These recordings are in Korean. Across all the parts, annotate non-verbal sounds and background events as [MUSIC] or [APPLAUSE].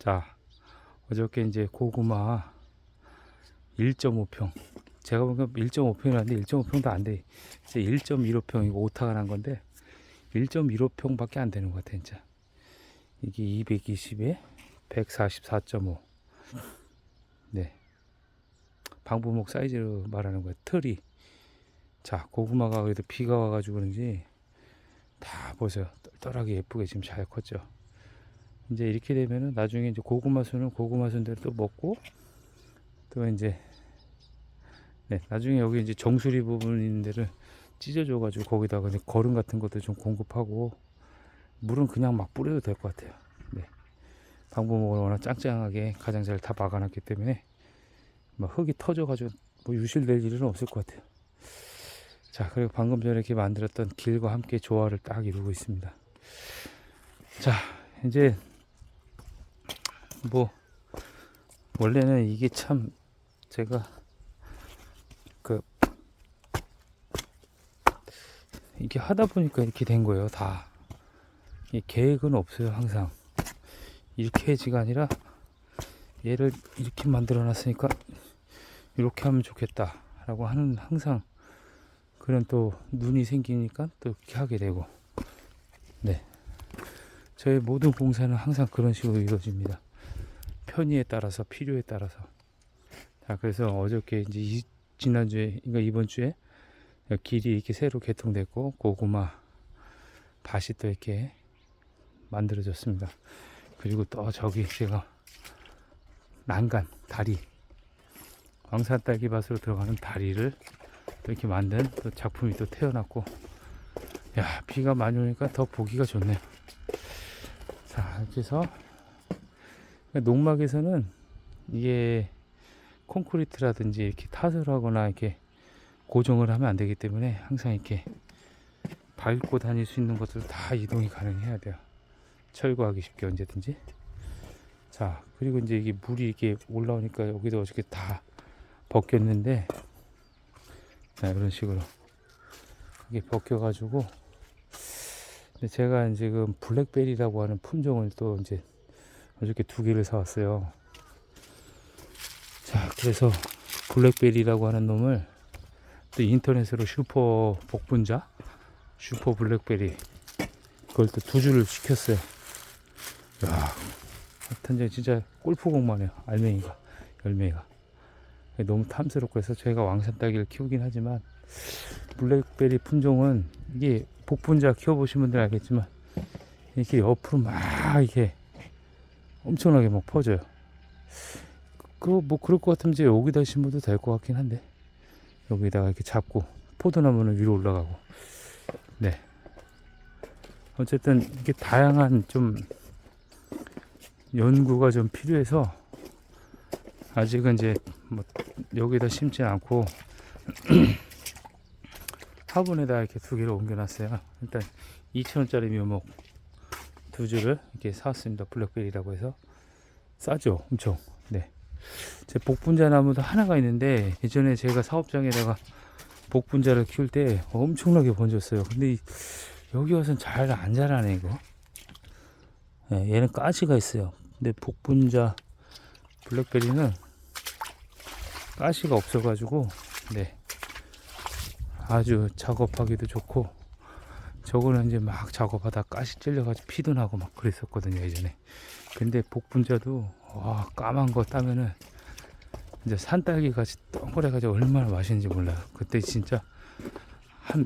자, 어저께 이제 고구마 1.5평. 제가 보니까 1.5평이라는데 1.5평도 안 돼. 이제 1.15평이고 오타가 난 건데 1.15평 밖에 안 되는 것 같아, 진짜. 이게 220에 144.5. 네. 방부목 사이즈로 말하는 거예요. 틀이. 자, 고구마가 그래도 비가 와가지고 그런지 다 보세요. 똘똘하게 예쁘게 지금 잘 컸죠. 이제 이렇게 되면은 나중에 이제 고구마 순은 고구마 순대로 또 먹고 또 이제 네 나중에 여기 이제 정수리 부분 있는 데를 찢어줘가지고 거기다가 이제 거름 같은 것도 좀 공급하고 물은 그냥 막 뿌려도 될 것 같아요. 네 방부목을 워낙 짱짱하게 가장자를 다 막아놨기 때문에 막 흙이 터져가지고 뭐 유실될 일은 없을 것 같아요. 자 그리고 방금 전에 이렇게 만들었던 길과 함께 조화를 딱 이루고 있습니다. 자 이제 뭐 원래는 이게 참 제가 그 이게 하다 보니까 이렇게 된 거예요 다. 이 계획은 없어요 항상. 이렇게 해지가 아니라 얘를 이렇게 만들어 놨으니까 이렇게 하면 좋겠다 라고 하는 항상 그런 또 눈이 생기니까 또 이렇게 하게 되고. 네. 저의 모든 공사는 항상 그런 식으로 이루어집니다 편의에 따라서 필요에 따라서. 자 그래서 어저께 이제 이, 지난주에 그러니까 이번 주에 길이 이렇게 새로 개통됐고 고구마 밭이 또 이렇게 만들어졌습니다. 그리고 또 저기 제가 난간 다리 왕산 딸기밭으로 들어가는 다리를 또 이렇게 만든 또 작품이 또 태어났고 야 비가 많이 오니까 더 보기가 좋네요. 자 이렇게 해서 농막에서는 이게 콘크리트라든지 이렇게 탓을 하거나 이렇게 고정을 하면 안 되기 때문에 항상 이렇게 밟고 다닐 수 있는 것들 다 이동이 가능해야 돼요. 철거하기 쉽게 언제든지. 자, 그리고 이제 이게 물이 이렇게 올라오니까 여기도 어저께 다 벗겼는데, 자, 이런 식으로. 이게 벗겨가지고, 제가 지금 블랙베리라고 하는 품종을 또 이제 어저께 두 개를 사왔어요. 자, 그래서 블랙베리라고 하는 놈을 또 인터넷으로 슈퍼 복분자, 슈퍼 블랙베리 그걸 또 두 줄을 시켰어요. 야, 하여튼 진짜 골프공만 해요. 알맹이가, 열매가. 너무 탐스럽고 해서 저희가 왕산 딸기를 키우긴 하지만 블랙베리 품종은 이게 복분자 키워보신 분들 알겠지만 이렇게 옆으로 막 이렇게 엄청나게 막 퍼져요. 그 뭐 그럴 것 같으면 이제 여기다 심어도 될 것 같긴 한데 여기다가 이렇게 잡고 포도나무는 위로 올라가고 네 어쨌든 이게 다양한 좀 연구가 좀 필요해서 아직은 이제 뭐 여기다 심지 않고 [CLEARS THROAT] 화분에다 이렇게 두 개를 옮겨놨어요. 일단 2,000원짜리 묘목 두 줄을 이렇게 사왔습니다. 블랙베리라고 해서 싸죠, 엄청. 네. 제 복분자 나무도 하나가 있는데 예전에 제가 사업장에다가 복분자를 키울 때 엄청나게 번졌어요. 근데 이- 여기 와서는 잘안 자라네 이거. 네, 얘는 가시가 있어요. 근데 복분자 블랙베리는 가시가 없어가지고 네 아주 작업하기도 좋고 저거는 이제 막 작업하다 가시 찔려가지고 피도 나고 막 그랬었거든요 예전에. 근데 복분자도 와 까만 거 따면은 이제 산딸기 같이 동그래가지고 얼마나 맛있는지 몰라요. 그때 진짜 한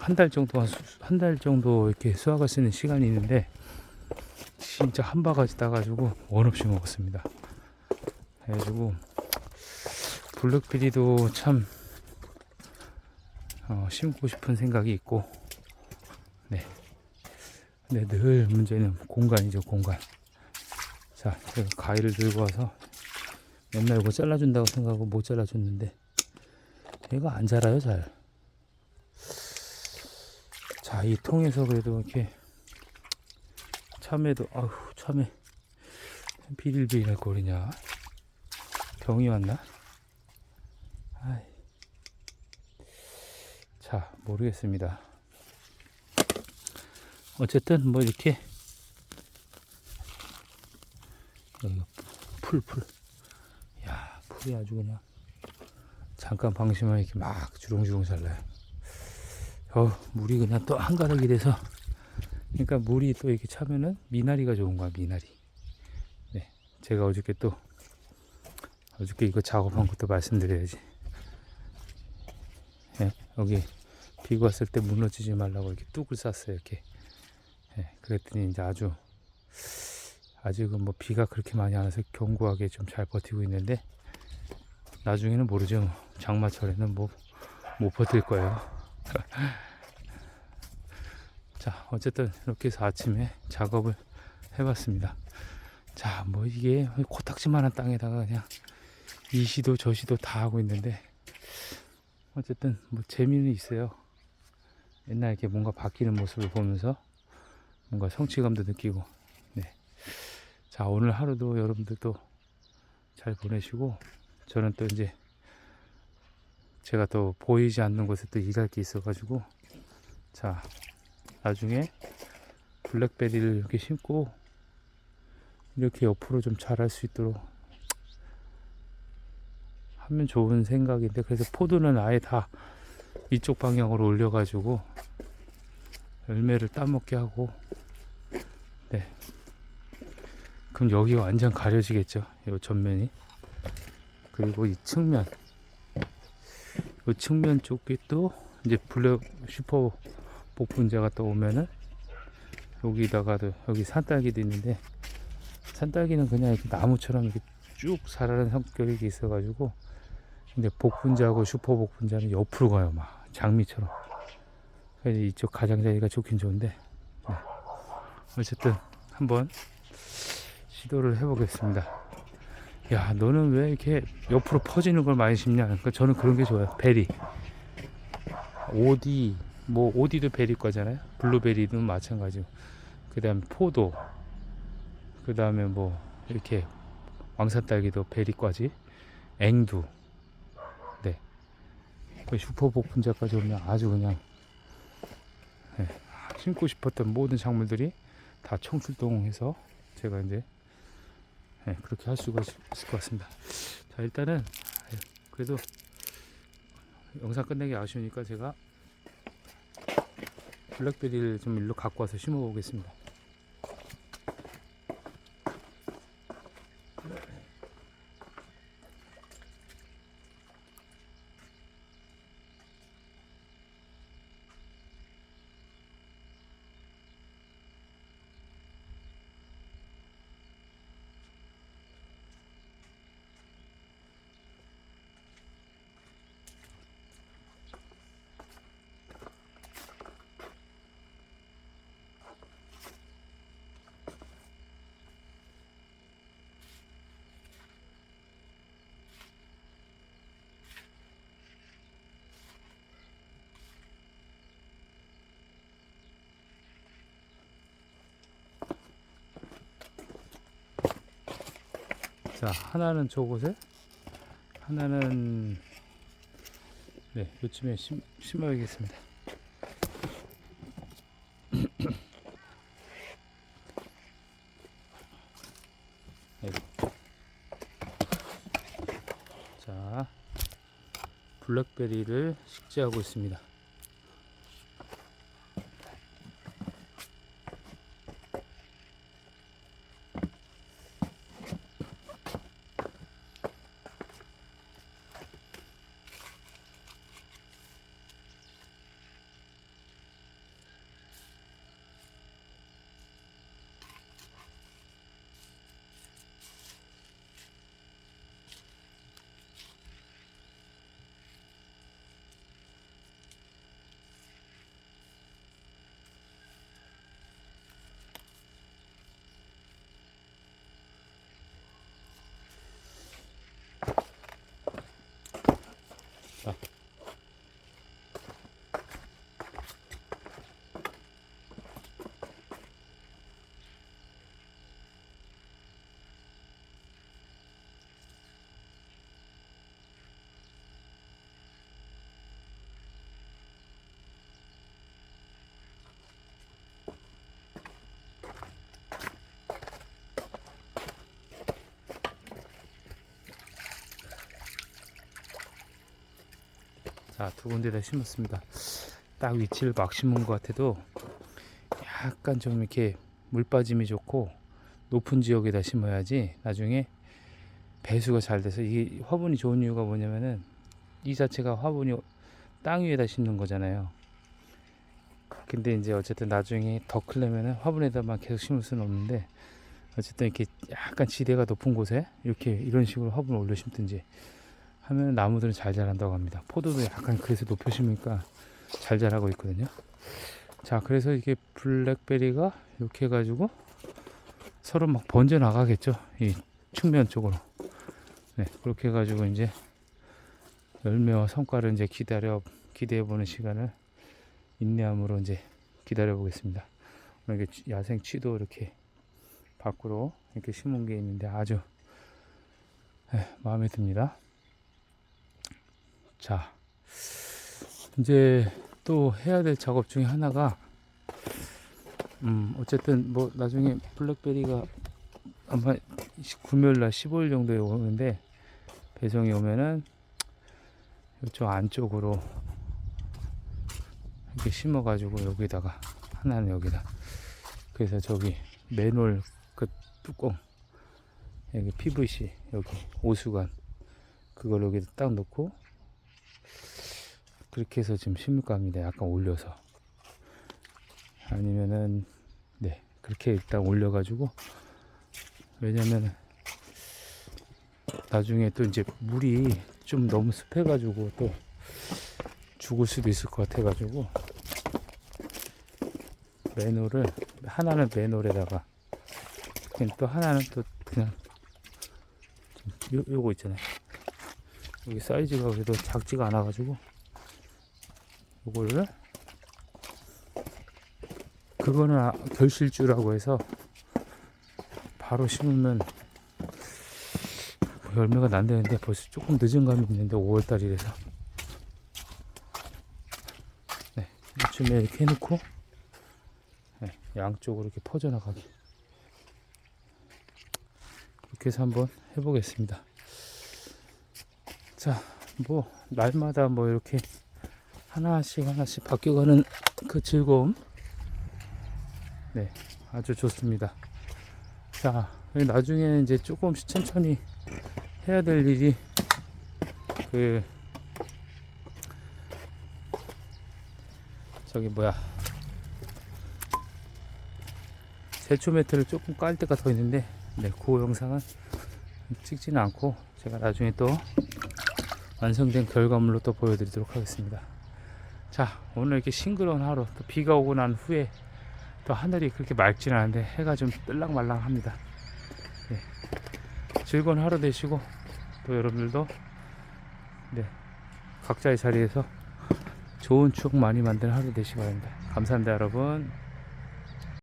한 달 정도 한 달 정도 이렇게 수확할 수 있는 시간이 있는데 진짜 한 바가지 따가지고 원 없이 먹었습니다. 그래가지고 블랙베리도 참 어, 심고 싶은 생각이 있고 네. 근데 늘 문제는 공간이죠 공간. 자 가위를 들고 와서 맨날 이거 잘라준다고 생각하고 못 잘라줬는데 얘가 안 자라요 잘 자 이 통에서 그래도 이렇게 참외도 아휴 참외. 비릴비릴 거리냐? 병이 왔나? 아이. 자 모르겠습니다 어쨌든 뭐 이렇게 풀, 풀. 야, 풀이 아주 그냥 잠깐 방심하면 이렇게 막 주렁주렁 잘 나요. 어, 물이 그냥 또 한가득이 돼서 그러니까 물이 또 이렇게 차면은 미나리가 좋은 거야, 미나리. 네. 제가 어저께 또 어저께 이거 작업한 것도 말씀드려야지. 예, 여기 비가 왔을 때 무너지지 말라고 이렇게 뚝을 쌌어요, 이렇게. 예, 그랬더니 이제 아주 아직은 뭐 비가 그렇게 많이 안 와서 견고하게 좀 잘 버티고 있는데 나중에는 모르죠. 뭐. 장마철에는 뭐 못 버틸 거예요. [LAUGHS] 자, 어쨌든 이렇게 해서 아침에 작업을 해봤습니다. 자, 뭐 이게 코딱지만한 땅에다가 그냥 이 시도 저 시도 다 하고 있는데 어쨌든 뭐 재미는 있어요. 옛날 이렇게 뭔가 바뀌는 모습을 보면서 뭔가 성취감도 느끼고 네. 자 오늘 하루도 여러분들도 잘 보내시고 저는 또 이제 제가 또 보이지 않는 곳에 또 일할 게 있어가지고 자 나중에 블랙베리를 이렇게 심고 이렇게 옆으로 좀 자랄 수 있도록 하면 좋은 생각인데 그래서 포도는 아예 다 이쪽 방향으로 올려가지고 열매를 따먹게 하고 네. 그럼 여기가 완전 가려지겠죠? 이 전면이. 그리고 이 측면. 이 측면 쪽이 또 이제 블랙 슈퍼 복분자가 또 오면은 여기다가도 여기 산딸기도 있는데 산딸기는 그냥 이렇게 나무처럼 이렇게 쭉 자라는 성격이 있어가지고 근데 복분자하고 슈퍼 복분자는 옆으로 가요 막. 장미처럼. 그래서 이쪽 가장자리가 좋긴 좋은데. 네. 어쨌든 한번 시도를 해보겠습니다. 야 너는 왜 이렇게 옆으로 퍼지는 걸 많이 심냐? 그러니까 저는 그런 게 좋아요. 베리. 오디 뭐 오디도 베리 거잖아요. 블루베리도 마찬가지고. 그 다음에 포도. 그 다음에 뭐 이렇게 왕산딸기도 베리과지. 앵두. 네. 그 슈퍼 복분자까지 오면 아주 그냥 네. 심고 싶었던 모든 작물들이 다 총출동해서 제가 이제 네, 그렇게 할 수가 있- 있을 것 같습니다. 자 일단은 그래도 영상 끝내기 아쉬우니까 제가 블랙베리를 좀 일로 갖고 와서 심어 보겠습니다 자 하나는 저곳에 하나는 네 요쯤에 심, 심어야겠습니다. [CLEARS THROAT] 자 블랙베리를 식재하고 있습니다 자, 두 군데 다 심었습니다. 딱 위치를 막 심은 것 같아도 약간 좀 이렇게 물 빠짐이 좋고 높은 지역에다 심어야지 나중에 배수가 잘 돼서 이게 화분이 좋은 이유가 뭐냐면은 이 자체가 화분이 땅 위에다 심는 거잖아요. 근데 이제 어쨌든 나중에 더 크려면은 화분에다만 계속 심을 수는 없는데 어쨌든 이렇게 약간 지대가 높은 곳에 이렇게 이런 식으로 화분을 올려 심든지 하면 나무들은 잘 자란다고 합니다. 포도도 약간 그래서 높여 심으니까 잘 자라고 있거든요. 자, 그래서 이게 블랙베리가 이렇게 해가지고 서로 막 번져 나가겠죠. 이 측면 쪽으로. 네, 그렇게 해가지고 이제 열매와 성과를 이제 기다려 기대해 보는 시간을 인내함으로 이제 기다려 보겠습니다. 오늘 이게 야생 취도 이렇게 밖으로 이렇게 심은 게 있는데 아주 네, 마음에 듭니다. 자, 이제 또 해야 될 작업 중에 하나가 음 어쨌든 뭐 나중에 블랙베리가 아마 금요일 날 15일 정도에 오는데 배송이 오면은 이쪽 안쪽으로 이렇게 심어 가지고 여기다가 하나는 여기다. 그래서 저기 맨홀 그 뚜껑 여기 PVC 여기 오수관 그걸 여기다 딱 넣고 그렇게 해서 지금 심을까 합니다. 약간 올려서. 아니면은, 네, 그렇게 일단 올려가지고, 왜냐면, 나중에 또 이제 물이 좀 너무 습해가지고 또 죽을 수도 있을 것 같아가지고, 맨홀을, 하나는 그냥 또 하나는 또 그냥, 요, 요거 있잖아요. 여기 사이즈가 그래도 작지가 않아가지고, 요거를 그거는 아- 결실주라고 해서 바로 심으면 열매가 난다는데 벌써 조금 늦은 감이 있는데 5월달이라서. 네, 이쯤에 이렇게 해놓고 네, 양쪽으로 이렇게 퍼져나가게. 그렇게 해서 한번 해보겠습니다. 자 뭐 날마다 뭐 이렇게 하나씩 하나씩 바뀌어가는 그 즐거움. 네 아주 좋습니다. 자 나중에 이제 조금씩 천천히 해야 될 일이 그 저기 뭐야. 제초 매트를 조금 깔 때가 더 있는데 네 그 영상은 찍지는 않고 제가 나중에 또 완성된 결과물로 또 보여드리도록 하겠습니다 자 오늘 이렇게 싱그러운 하루 또 비가 오고 난 후에 또 하늘이 그렇게 맑지는 않은데 해가 좀 뜰랑말랑합니다. 네. 즐거운 하루 되시고 또 여러분들도 네 각자의 자리에서 좋은 추억 많이 만드는 하루 되시기 바랍니다. 감사합니다 여러분